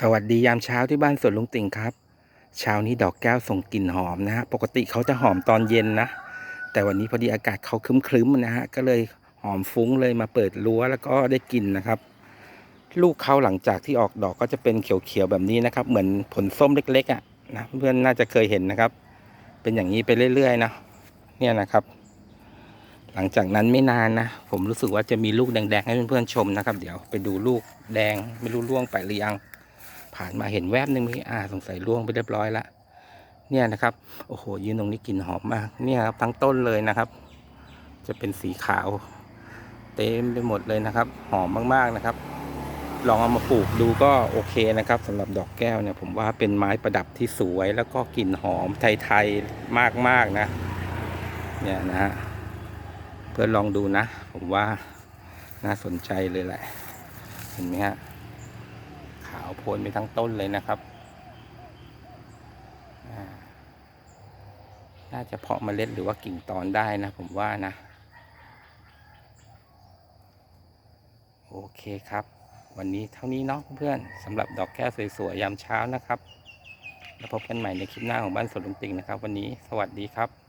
สวัสดียามเช้าที่บ้านสวนลุงติ่งครับ เช้านี้ดอกแก้วส่งกลิ่นหอมนะฮะ ปกติเขาจะหอมตอนเย็นนะ แต่วันนี้พอดีอากาศเขาครึ้มๆนะฮะ ก็เลยหอมฟุ้งเลยมาเปิดรั้วแล้วก็ได้กลิ่นนะครับ ลูกเขาหลังจากที่ออกดอกก็จะเป็นเขียวๆแบบนี้นะครับ เหมือนผลส้มเล็กๆอะนะเพื่อนๆน่าจะเคยเห็นนะครับ เป็นอย่างนี้ไปเรื่อยๆนะ เนี่ยนะครับ หลังจากนั้นไม่นานนะ ผมรู้สึกว่าจะมีลูกแดงๆให้เพื่อนๆชมนะครับ เดี๋ยวไปดูลูกแดงไม่รู้ร่วงไปหรือยัง ผ่านมาเห็นแวบหนึ่งมีอ่าสงสัยร่วงไปเรียบร้อยละเนี่ยนะครับโอ้โหยืนตรงนี้กลิ่นหอมมากเนี่ยครับทั้งต้นเลยนะครับ จะเป็นสีขาว เต็มไปหมดเลยนะครับ หอมมากๆนะครับ ลองเอามาปลูกดูก็โอเคนะครับสำหรับดอกแก้วเนี่ยผมว่าเป็นไม้ประดับที่สวยแล้วก็กลิ่นหอมไทยๆมากๆนะ เนี่ยนะฮะเพื่อลองดูนะ ผมว่าน่าสนใจเลยแหละ เห็นไหมฮะาวโพลนไปทั้งต้นเลยนะครับ น่าจะเพาะเมล็ดหรือว่ากิ่งตอนได้นะ ผมว่านะ โอเคครับ วันนี้เท่านี้เนาะเพื่อนๆสำหรับดอกแก้วสวยๆยามเช้านะครับ แล้วพบกันใหม่ในคลิปหน้าของบ้านสวนลุงติงนะครับ วันนี้สวัสดีครับ